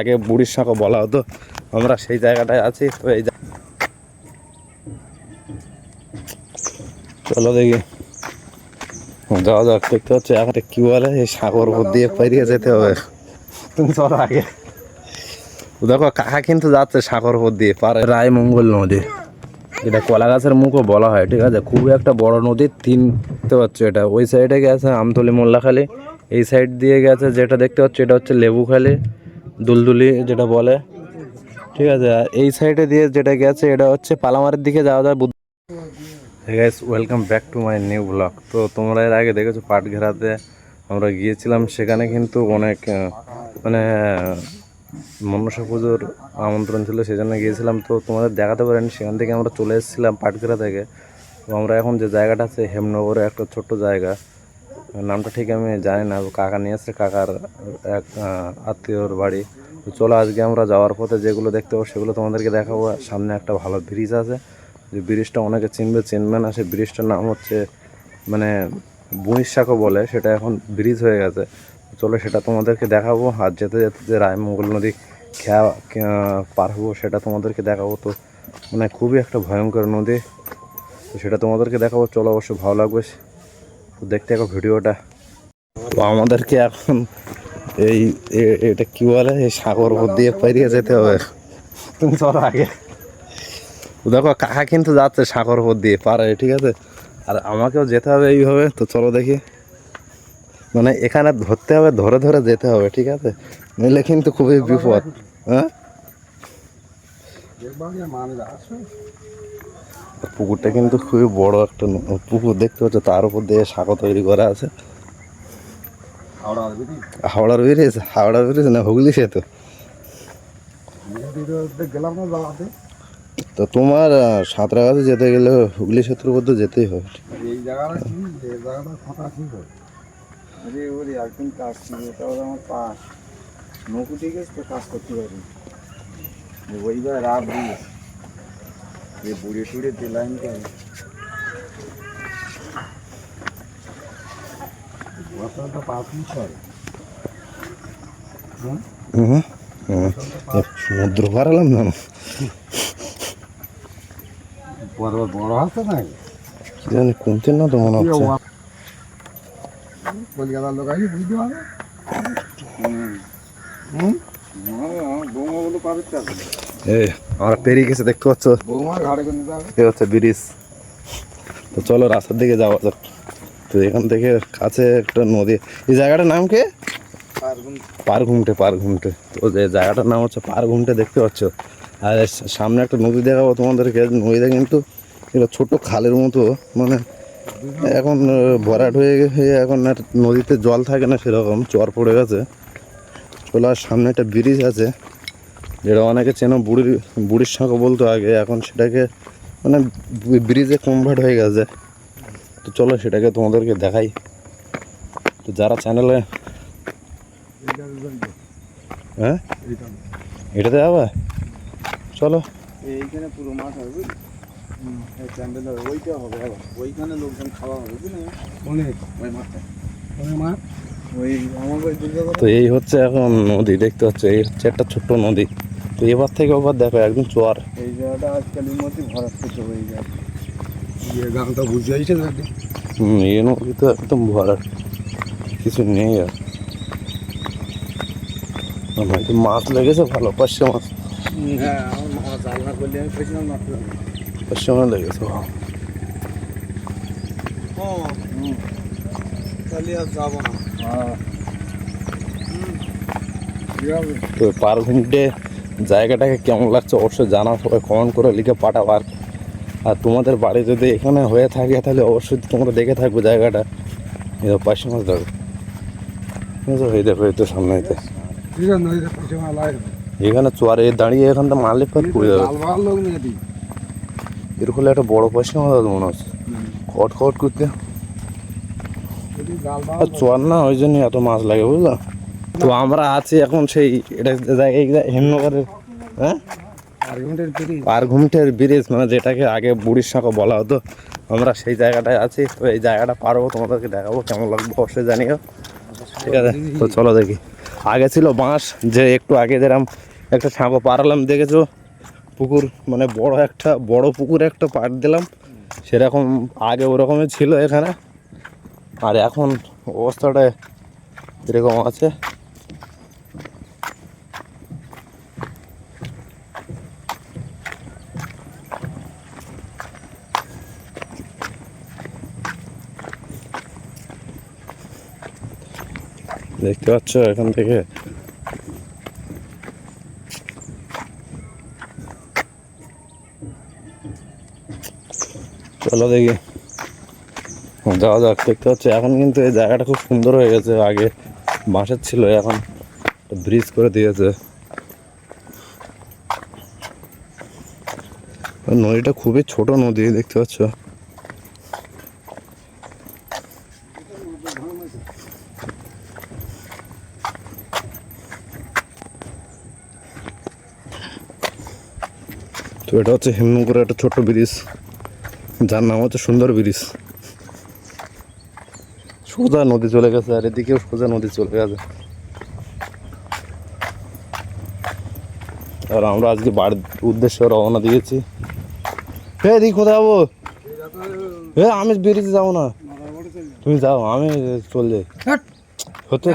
আগে বুড়ির সাঁকো বলা হতো, আমরা সেই জায়গাটায় আছি, তো এই চলো দেখি। যাওয়া যাক, দেখতে হচ্ছে এখন কি বলে, এই সাগর দিয়ে পেরিয়ে যেতে হবে। তুমি চলো আগে। দেখো, কাকা কিন্তু যাচ্ছে সাগর দিয়ে, পারে রায়মঙ্গল নদী। এটা কলা গাছের মুখও বলা হয়, ঠিক আছে? খুবই একটা বড় নদী, তিন দেখতে হচ্ছে এটা, ওই সাইডে গেছে আমতলি মোল্লাখালি, এই সাইড দিয়ে গেছে যেটা দেখতে পাচ্ছ, এটা হচ্ছে লেবুখালি। দুলদুলি যেটা বলে। ঠিক আছে, আর এই সাইডে দিয়ে যেটা গেছে, এটা হচ্ছে পালামারের দিকে যাওয়া যায় Buddha guys welcome back to my new blog তো তোমরা এর আগে দেখেছ পাটঘেরাতে, আমরা গিয়েছিলাম। সেখানে কিন্তু অনেক মানে মনসা পুজোর আমন্ত্রণ ছিল সেই জন্য গিয়েছিলাম। তো তোমাদের দেখাতে পারেনি, সেখান থেকে আমরা চলে এসেছিলাম পাটঘেরা থেকে। তো আমরা এখন যে জায়গাটা আছে হেমনগরে একটা ছোট্ট জায়গা। নামটা ঠিক আমি জানি না, কাকা নিয়ে এসছে, কাকার এক আত্মীয়র বাড়ি। তো চলো আজকে আমরা যাওয়ার পথে যেগুলো দেখতে পাবো সেগুলো তোমাদেরকে দেখাবো। সামনে একটা ভালো ব্রিজ আছে। যে ব্রিজটা অনেকে চিনবে চিনবে না। সেই ব্রিজটার নাম হচ্ছে মানে বুনিশাকো বলে। সেটা এখন ব্রিজ হয়ে গেছে। চলো সেটা তোমাদেরকে দেখাবো। আর যেতে যেতে যে রায়মঙ্গল নদী খেয়া পার হব, সেটা তোমাদেরকে দেখাবো। তো মানে খুবই একটা ভয়ঙ্কর নদী। তো সেটা তোমাদেরকে দেখাবো। চলো অবশ্যই ভালো লাগবে। দেখতে থাকো ভিডিওটা। আমাদেরকে এখন এই এটা কি বলে? এই সাগর দিয়ে পেরিয়ে যেতে হবে। তুমি চলো আগে দেখো, কাকা কিন্তু যাচ্ছে সাগর দিয়ে পারে, ঠিক আছে? আর আমাকেও যেতে হবে এইভাবে, তো চলো দেখি। মানে এখানে ধরতে হবে, ধরে ধরে যেতে হবে, ঠিক আছে? নইলে কিন্তু খুবই বিপদ। হ্যাঁ? পুকুরটা কিন্তু খুবই বড় একটা পুকুর দেখতে পাচ্ছ তার উপর দিয়ে সাঁকো তৈরি করা আছে। হাওড়ার ব্রিজ? হাওড়ার ব্রিজ না হুগলি সেতু। তো তোমার সাঁতরাগাছে যেতে গেলে হুগলি সেতুর উপর তো যেতেই হবে। কাজ নৌকো ঠিক আছে তো করতে পারি ওইবার যে বুড়ে টুড়ে হুম হুম এ, সমুদ্র পার হলাম না বড় বড় আছে না জানি কমছে না তো মনে হচ্ছে কলকাতার লোক আছে বুঝতে পারবে হুম বৌমাগুলো পাবে তো এই, আমরা পেরিয়ে গেছে, দেখতে পাচ্ছ? এ হচ্ছে ব্রিজ। তো চলো, রাস্তার দিকে যাওয়া যাক। তো এখান থেকে কাছে একটা নদী। এই জায়গাটার নাম কি? পার ঘুমটে পার ঘুমটে তো যে জায়গাটার নাম হচ্ছে পার ঘুমটে দেখতে পাচ্ছ? আর সামনে একটা নদী দেখাবো তোমাদেরকে। নদীটা কিন্তু এটা ছোট খালের মতো মানে এখন ভরাট হয়ে গেছে, এখন আর নদীতে জল থাকে না সেরকম, চর পড়ে গেছে। চলে, আর সামনে একটা ব্রিজ আছে। যেটা অনেকে চেনো বুড়ির বুড়ির সাঁকো বলতো আগে এখন সেটাকে মানে ব্রিজে কনভার্ট হয়ে গেছে। তো চলো সেটাকে তোমাদেরকে দেখাই। তো যারা চ্যানেলে হ্যাঁ? এটাতে যাবে? চলো। এইখানে পুরো মাঠ হবে ওইটা হবে আবার ওইখানে লোকজন খাওয়া হবে অনেক ওই দুর্গা তো এই হচ্ছে এখন নদী দেখতে পাচ্ছ এই হচ্ছে একটা ছোট্ট নদী। তো এবার থেকে ওবার দেখো একদম চর। এই জায়গাটা আজকালের মধ্যে ভরাট থেকে হয়ে যায় ইয়ে গানটা বুঝে আইছে নাকি? হুম এই নদী তো একদম ভরাট। কিছু নেই আর। আর হয়তো মাছ লেগেছে ভালো পাঁচশো মাছ। হ্যাঁ আমার মামা চালনা করলে আমি পেয়েছিলাম মাত্র। পাঁচশো মাছ লেগেছে ভালো ও তাহলে আর হ্যাঁ পার জায়গাটাকে কেমন লাগছে অবশ্যই জানা সবাই কমেন্ট করে লিখে পাঠাবো আর তোমাদের বাড়ি যদি এখানে হয়ে থাকে তাহলে অবশ্যই তোমরা দেখে থাকবে জায়গাটা। দেখো মাছ দেখো এই দেখো, এই তো সামনে এখানে চুয়ারে দাঁড়িয়ে এখান থেকে মারলে পর পড়ে যাবে এরকম একটা বড় পয়সা মাছ মনে হচ্ছে। খট খট করতে। চুয়ার না ওই জন্য এত মাছ লাগে বুঝলা? তো আমরা আছি এখন সেই এটা জায়গায় হেমনগরের হ্যাঁ? আর্গুমেন্টের পেরি পার ঘুমটের ব্রিজ মানে যেটাকে আগে বুড়ির সাঁকো বলা হতো। আমরা সেই জায়গাটায় আছি তো এই জায়গাটা পারব তোমাদেরকে দেখাবো কেমন লাগবে অবশ্যই জানিও। ঠিক আছে তো চলো দেখি। আগে ছিল বাঁশ যে একটু আগে যেরাম একটা সাঁকো পারালাম দেখেছ? পুকুর মানে বড় একটা বড় পুকুর একটা পাট দিলাম। সেরকম আগে ওরকমই ছিল এখানে। আর এখন অবস্থাটা এরকম আছে। দেখতে পাচ্ছ এখান থেকে? চলো দেখি। যাওয়া যাক, দেখতে পাচ্ছ, এখন কিন্তু এই জায়গাটা খুব সুন্দর হয়ে গেছে। আগে বাঁশের ছিল, এখন ব্রিজ করে দিয়েছে। নদীটা খুবই ছোট নদী, দেখতে পাচ্ছ। তো এটা হচ্ছে হেমনগরের একটা ছোট্ট ব্রিজ। যার নাম হচ্ছে সুন্দর ব্রিজ। সোজা নদী চলে গেছে আর এদিকেও সোজা নদী চলে গেছে। আর আমরা আজকে বাড়ির উদ্দেশ্যে রওনা দিয়েছি। হে এদিকে কোথায় যাব? হে আমি ব্রিজে যাব না। তুমি যাও আমি চলে যাই। হতে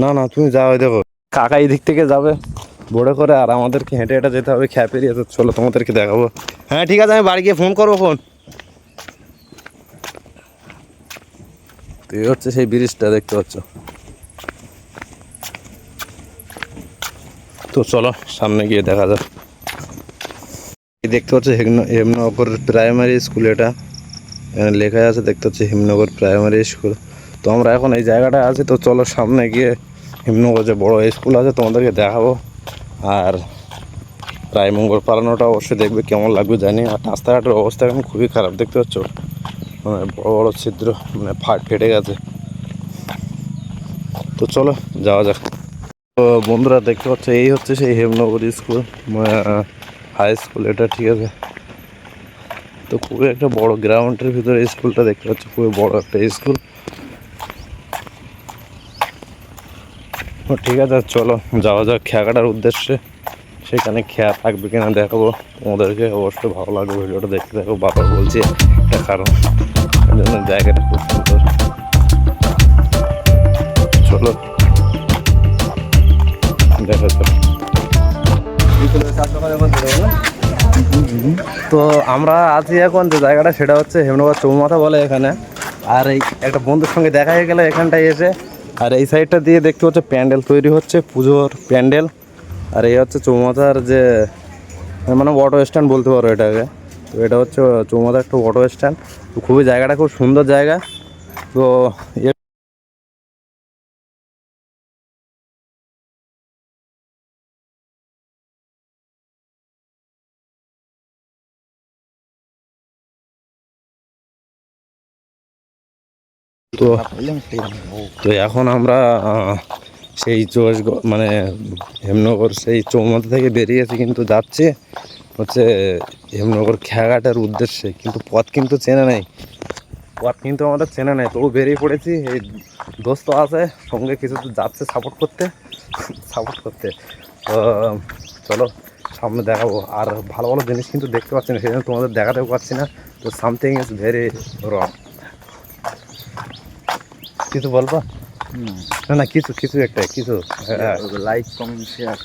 না। না তুমি যাও দেখো। কাকা এই দিক থেকে যাবে। বোর্ডে করে আর আমাদেরকে হেঁটে হেঁটে যেতে হবে খ্যাপে পেরিয়ে তো চলো তোমাদেরকে দেখাবো। হ্যাঁ ঠিক আছে, আমি বাড়ি গিয়ে ফোন করব ফোন তো এই হচ্ছে সেই ব্রিজটা দেখতে পাচ্ছ? তো চলো, সামনে গিয়ে দেখা যাক। দেখতে হচ্ছে হেমনগর প্রাইমারি স্কুল এটা। এখানে লেখা আছে, দেখতে হচ্ছে হেমনগর প্রাইমারি স্কুল তো আমরা এখন এই জায়গাটা আছি, তো চলো সামনে গিয়ে হেমনগর যে বড় স্কুল আছে, তোমাদেরকে দেখাবো। আর রায়মঙ্গল পালানোটা অবশ্যই দেখবে, কেমন লাগবে জানি। আর রাস্তাঘাটের অবস্থা এখন খুবই খারাপ, দেখতে পাচ্ছ? মানে বড় বড় ছিদ্র মানে ফাট ফেটে গেছে। তো চলো, যাওয়া যাক। তো বন্ধুরা, দেখতে পাচ্ছ, এই হচ্ছে সেই হেমনগর স্কুল হাই স্কুল এটা ঠিক আছে। তো খুবই একটা বড় গ্রাউন্ডের ভিতরে স্কুলটা দেখতে পাচ্ছ, খুবই বড় একটা স্কুল। ঠিক আছে, চলো, যাওয়া যাক খেয়াঘাটার উদ্দেশ্যে। সেখানে খেয়া থাকবে কিনা দেখাবো। তোমাদেরকে অবশ্যই ভালো লাগবে ভিডিওটা দেখতে। দেখো বারবার বলছি একটা কারণ। জন্য জায়গাটা খুব সুন্দর। চলো। দেখা যাক তো আমরা আছি এখন যে জায়গাটা, সেটা হচ্ছে হেমনগর চৌমাথা বলে এখানে। আর এই একটা বন্ধুর সঙ্গে দেখা হয়ে গেলে এখানটায় এসে। আর এই সাইডটা দিয়ে দেখতে হচ্ছে প্যান্ডেল তৈরি হচ্ছে, পুজোর প্যান্ডেল। আর এই হচ্ছে চৌমাথার যে মানে অটো স্ট্যান্ড বলতে পারো এটাকে। তো এটা হচ্ছে চৌমাথার একটা অটো স্ট্যান্ড তো খুবই জায়গাটা খুব সুন্দর জায়গা। তো তো তো এখন আমরা সেই চোষ মানে হেমনগর সেই চৌমাথা থেকে বেরিয়েছি কিন্তু যাচ্ছে। হচ্ছে হেমনগর খেয়াঘাটের উদ্দেশ্যে। কিন্তু পথ কিন্তু চেনা নেই। পথ কিন্তু আমাদের চেনা নেই। তবু বেরিয়ে পড়েছি। এই দোস্ত আছে সঙ্গে কিছু তো যাচ্ছে সাপোর্ট করতে। সাপোর্ট করতে। তো চলো সামনে দেখাবো। আর ভালো ভালো জিনিস কিন্তু দেখতে পাচ্ছি না। সেই জন্য তোমাদের দেখাতেও পারছি না। তো সামথিং ইজ ভেরি রং কিছু বলব? না না কিছু কিছু একটা কিছু হ্যাঁ, লাইক কমেন্ট শেয়ার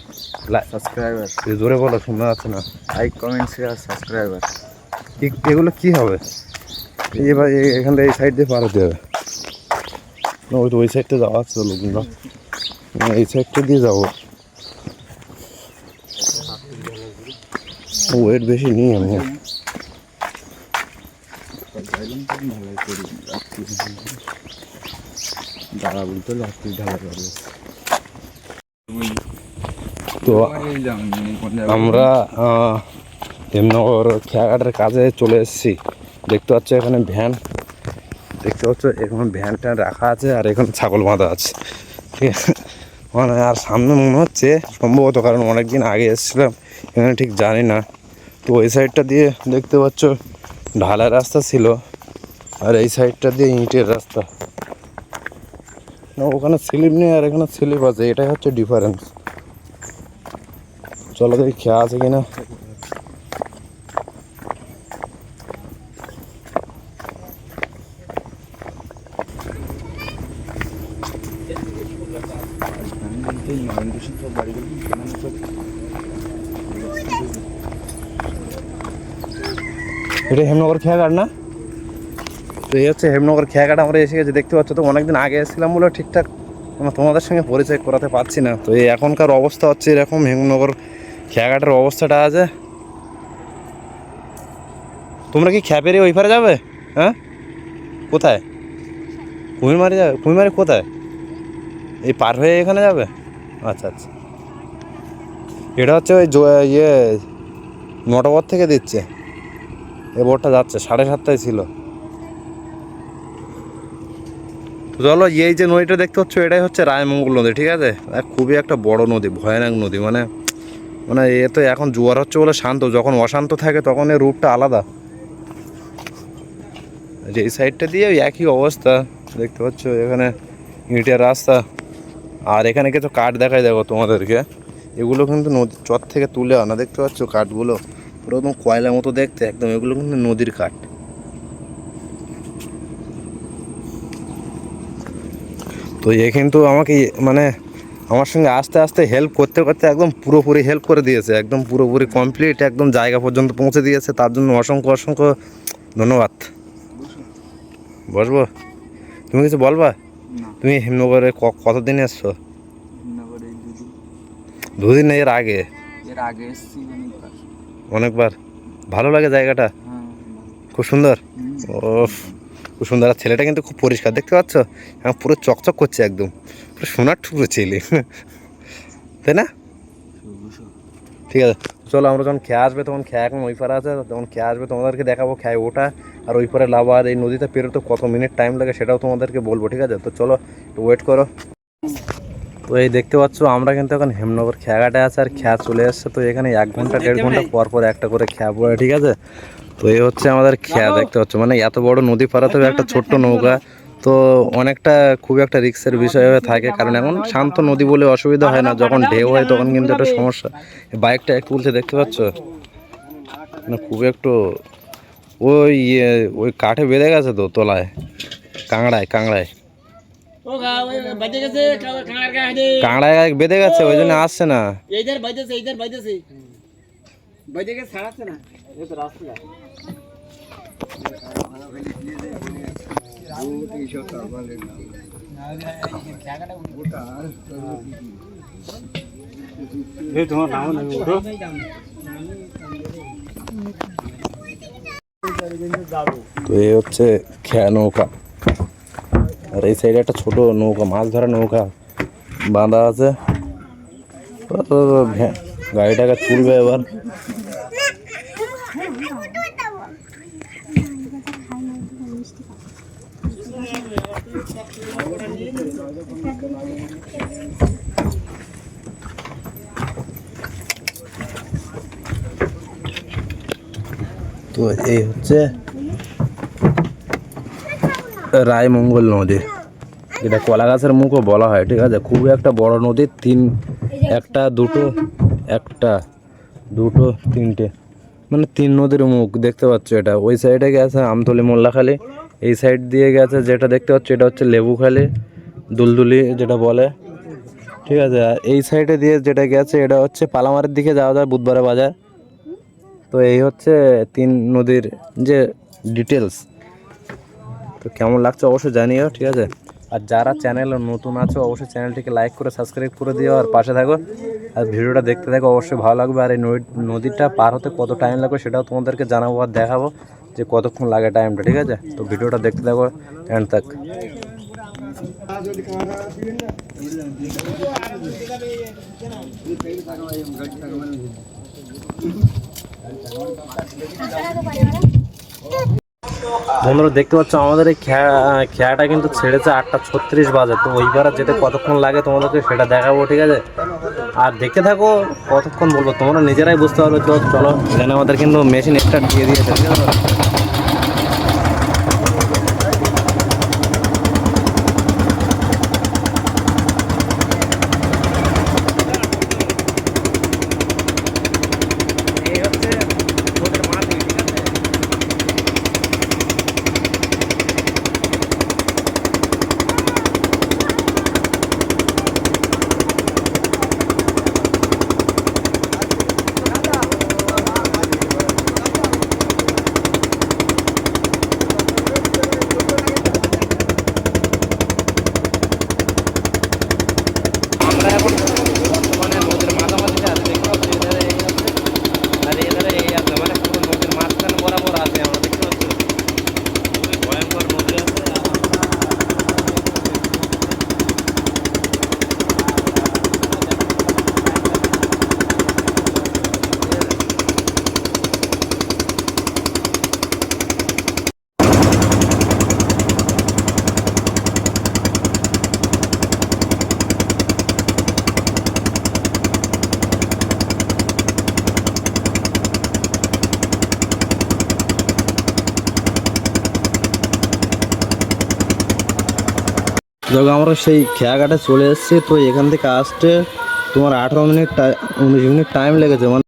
সাবস্ক্রাইবার জোরে বলো শোনা যাচ্ছে না। লাইক কমেন্ট শেয়ার সাবস্ক্রাইবার এগুলো কি হবে? এবার এখান থেকে এই সাইড দিয়ে পার হতে হবে। না ওই তো ওই সাইডটা যাওয়া আছে লোকগুলো এই সাইডটা দিয়ে যাব। ওয়েট বেশি নিই আমি রাত্রি দাঁড়া বলতে রাত্রি ঢালা করবে তো আমরা আহ, হেমনগর খেয়াঘাটের কাজে চলে এসেছি। দেখতে পাচ্ছ এখানে ভ্যান। দেখতে পাচ্ছ এখানে ভ্যান ট্যান রাখা আছে আর এখানে ছাগল বাঁধা আছে। ঠিক আছে? মানে আর সামনে মনে হচ্ছে সম্ভবত কারণ অনেকদিন আগে এসেছিলাম এখানে ঠিক জানি না। তো ওই সাইডটা দিয়ে দেখতে পাচ্ছ ঢালাই রাস্তা ছিল আর এই সাইডটা দিয়ে ইটের রাস্তা। ওখানে স্লিপ নেই আর এখানে স্লিপ আছে, এটাই হচ্ছে ডিফারেন্স চলো দেখি, খেয়া আছে কিনা এটা হেমনগর খেয়াঘাট না? তো এই হচ্ছে হেমনগর খেয়াঘাট আমরা এসে গেছি, দেখতে পাচ্ছ তো, অনেকদিন আগে এসেছিলাম বলে ঠিকঠাক আমরা তোমাদের সঙ্গে পরিচয় করাতে পারছি না। তো এই এখনকার অবস্থা হচ্ছে এরকম, হেমনগর খেয়াঘাটের অবস্থাটা আছে। তোমরা কি খ্যাপেরে ওই পারে যাবে? হ্যাঁ? কোথায়? কুমিরমারি যাবে? কুমিরমারি কোথায়? এই পার হয়ে এখানে যাবে? আচ্ছা আচ্ছা। এটা হচ্ছে ওই ইয়ে নটবর থেকে দিচ্ছে। এ বোটটা যাচ্ছে, সাড়ে সাতটায় ছিল তো চলো, এই যে নদীটা দেখতে পাচ্ছ, এটাই হচ্ছে রায়মঙ্গল নদী, ঠিক আছে? খুবই একটা বড় নদী, ভয়ানক নদী মানে মানে এ তো এখন জোয়ার হচ্ছে বলে শান্ত, যখন অশান্ত থাকে তখন এর রূপটা আলাদা। যে এই সাইডটা দিয়ে একই অবস্থা, দেখতে পাচ্ছ? এখানে ইটের রাস্তা, আর এখানে কিছু কাঠ দেখাই দেখো তোমাদেরকে। এগুলো কিন্তু নদীর চর থেকে তুলে আনা, দেখতে পাচ্ছ কাঠগুলো? পুরো একদম কয়লার মতো দেখতে, একদম এগুলো কিন্তু নদীর কাঠ। তো এ কিন্তু আমাকে মানে আমার সঙ্গে আস্তে আস্তে হেল্প করতে করতে একদম পুরোপুরি হেল্প করে দিয়েছে একদম পুরোপুরি কমপ্লিট একদম জায়গা পর্যন্ত পৌঁছে দিয়েছে তার জন্য অসংখ্য অসংখ্য ধন্যবাদ। বসবো? তুমি কিছু বলবা? তুমি হিমনগরে কতদিন এসছো? দুদিন। এর আগে? এর আগে এসেছি অনেকবার। ভালো লাগে জায়গাটা? হ্যাঁ খুব সুন্দর। ও সুন্দর আর ছেলেটা কিন্তু খুব পরিষ্কার, দেখতে পাচ্ছ? এখন পুরো চকচক করছে একদম। পুরো সোনার টুকরো ছেলে। তাই না? ঠিক আছে, চলো আমরা যখন খেয়ে আসবে, তখন খেয়ে এখন ওই পারে আছে, তখন খেয়ে আসবে, তোমাদেরকে দেখাবো, খেয়ে ওটা আর ওই পারে লাভা আর এই নদীতে পেরোতে কত মিনিট টাইম লাগে সেটাও তোমাদেরকে বলব, ঠিক আছে? তো চলো, একটু ওয়েট করো। তো এই দেখতে পাচ্ছ, আমরা কিন্তু এখন হেমনগর খেয়াঘাটে আছে আর খেয়া চলে আসছে তো এখানে এক ঘণ্টা, দেড় ঘণ্টা পর পর একটা করে খেয়া পড়ে, ঠিক আছে? তো এই হচ্ছে আমাদের খেয়া দেখতে পাচ্ছ। মানে এত বড় নদী পারাতে একটা ছোট্ট নৌকা। তো অনেকটা খুব একটা রিক্সের বিষয় হয়ে থাকে কারণ এখন শান্ত নদী বলে অসুবিধা হয় না। যখন ঢেউ হয় তখন কিন্তু একটা সমস্যা। বাইকটা একটু উল্টে দেখতে পাচ্ছ? মানে খুব একটু ওই ইয়ে ওই কাঠে বেঁধে গেছে তো তলায়। কাংড়ায় কাংড়ায় ও গা ওই বাজে গেছে কাঁড়ার গা হাঁটে কাংড়ায় বেঁধে গেছে ওই জন্য আসছে না। এইদের বাজেছে এইদের বাজেছে বাজে গেছে ছাড়াচ্ছে না এই তো রাস্তা তোমার নাম নাম উঠো তো এই হচ্ছে খেয়া নৌকা আর এই সাইডে একটা ছোট নৌকা মাছ ধরা নৌকা বাঁধা আছে ও, ও, ও, ভ্যা- গাড়িটাকে তুলবে এবার তো এই হচ্ছে রায়মঙ্গল নদী। যেটা কলা গাছের মুখও বলা হয়, ঠিক আছে? খুবই একটা বড় নদী, তিন, একটা, দুটো একটা, দুটো, তিনটে। মানে তিন নদীর মুখ, দেখতে পাচ্ছ এটা? ওই সাইডে গেছে আমতলি মোল্লাখালি, এই সাইড দিয়ে গেছে যেটা দেখতে পাচ্ছ, এটা হচ্ছে লেবুখালি, দুলদুলি যেটা বলে। ঠিক আছে? এই সাইডে দিয়ে যেটা গেছে, এটা হচ্ছে পালামারের দিকে যাওয়া যায়, বুধবারে বাজার। তো এই হচ্ছে তিন নদীর যে ডিটেলস তো কেমন লাগছে অবশ্যই জানিও, ঠিক আছে? আর যারা চ্যানেল নতুন আছো, অবশ্যই চ্যানেলটিকে লাইক করে সাবস্ক্রাইব করে দিও, আর পাশে থাকো। আর ভিডিওটা দেখতে থাকো, অবশ্যই ভালো লাগবে। আর এই নদী- নদীটা পার হতে কত টাইম লাগবে সেটাও তোমাদেরকে জানাব আর দেখাবো যে কতক্ষণ লাগে টাইমটা ঠিক আছে? তো ভিডিওটা দেখতে থাকো এন্ড থাক। বন্ধুরা, দেখতে পাচ্ছ, আমাদের এই খেয়া- খেয়াটা কিন্তু ছেড়েছে আটটা ছত্রিশ বাজে। তো ওইবারে যেতে কতক্ষণ লাগে তোমাদেরকে সেটা দেখাবো, ঠিক আছে? আর দেখতে থাকো, কতক্ষণ বলব, তোমরা নিজেরাই বুঝতে পারবে। তো চলো, এখানে আমাদের কিন্তু মেশিন স্টার্ট দিয়ে দিয়েছে, ঠিক আছে? যখন আমরা সেই খেয়াঘাটে চলে এসেছি। তো এখান থেকে আসতে তোমার আঠারো মিনিট উনিশ মিনিট টাইম লেগেছে। মানে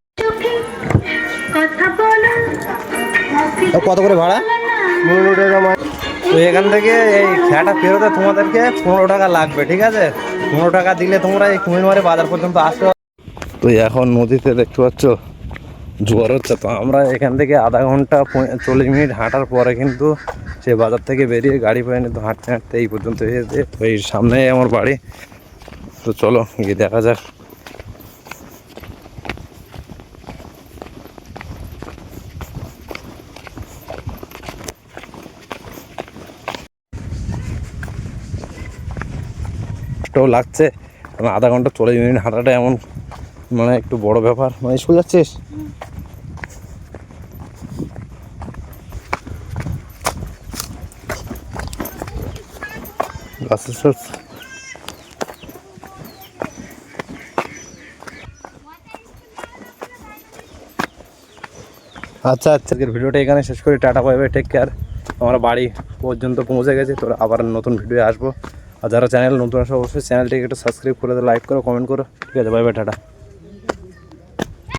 কত করে ভাড়া? পনেরো টাকা তো এখান থেকে এই খেয়াটা ফেরোতে তোমাদেরকে পনেরো টাকা লাগবে ঠিক আছে? পনেরো টাকা দিলে তোমরা এই কুমিরমারি বাজার পর্যন্ত আসতে তো এখন নদীতে দেখতে পাচ্ছ জোয়ার হচ্ছে। তো আমরা এখান থেকে আধা ঘণ্টা চল্লিশ মিনিট হাঁটার পরে কিন্তু সে বাজার থেকে বেরিয়ে গাড়ি পাইনি তো হাঁটতে হাঁটতে এই পর্যন্ত এসেছে। ওই সামনে আমার বাড়ি। তো চলো, গিয়ে দেখা যাক। লাগছে। আধা ঘণ্টা চল্লিশ মিনিট হাঁটাটা এমন মানে একটু বড় ব্যাপার। মানে স্কুল যাচ্ছিস? আচ্ছা আচ্ছা ভিডিওটা এখানে শেষ করি। টাটা বাই টেক কেয়ার আমরা বাড়ি পর্যন্ত পৌঁছে গেছি তো আবার নতুন ভিডিও আসব। আর যারা চ্যানেল নতুন আসবে অবশ্যই চ্যানেলটিকে একটু সাবস্ক্রাইব করে লাইক করো কমেন্ট করো। ঠিক আছে বাই বাই টাটা।